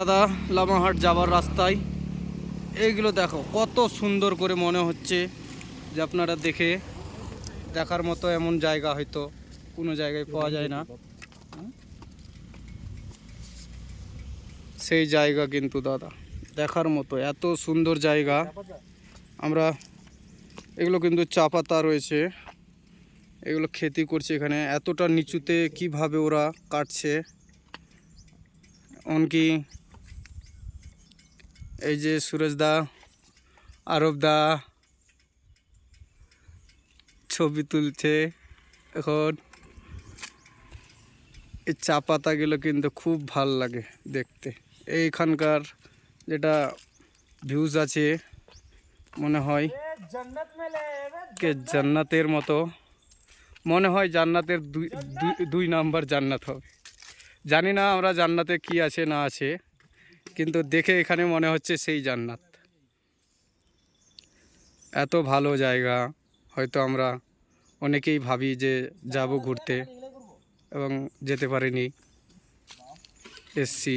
দাদা লামাহাট যাবার রাস্তায়। এইগুলো দেখো, কত সুন্দর করে মনে হচ্ছে যে আপনারা দেখে দেখার মতো এমন জায়গা হয়তো কোনো জায়গায় পাওয়া যায় না। সেই জায়গা কিন্তু দাদা, দেখার মতো এত সুন্দর জায়গা। আমরা এগুলো কিন্তু চা পাতা রয়েছে, এগুলো খেতি করছে এখানে। এতটা নিচুতে কীভাবে ওরা কাটছে? এমনকি এই যে সুরজ দা, আরব দা, ছবি তুলছে এখন। এই চা পাতাগুলো কিন্তু খুব ভালো লাগে দেখতে। এইখানকার যেটা ভিউজ আছে, মনে হয় কে জান্নাতের মতো। মনে হয় জান্নাতের দুই, দুই- দুই নাম্বার জান্নাত হবে। জানি না আমরা জান্নাতে কি আছে না আছে। কিন্তু দেখে এখানে মনে হচ্ছে সেই জান্নাত। এত ভালো জায়গা, হয়তো আমরা অনেকেই ভাবি যে যাব ঘুরতে এবং যেতে পারিনি। এসছি।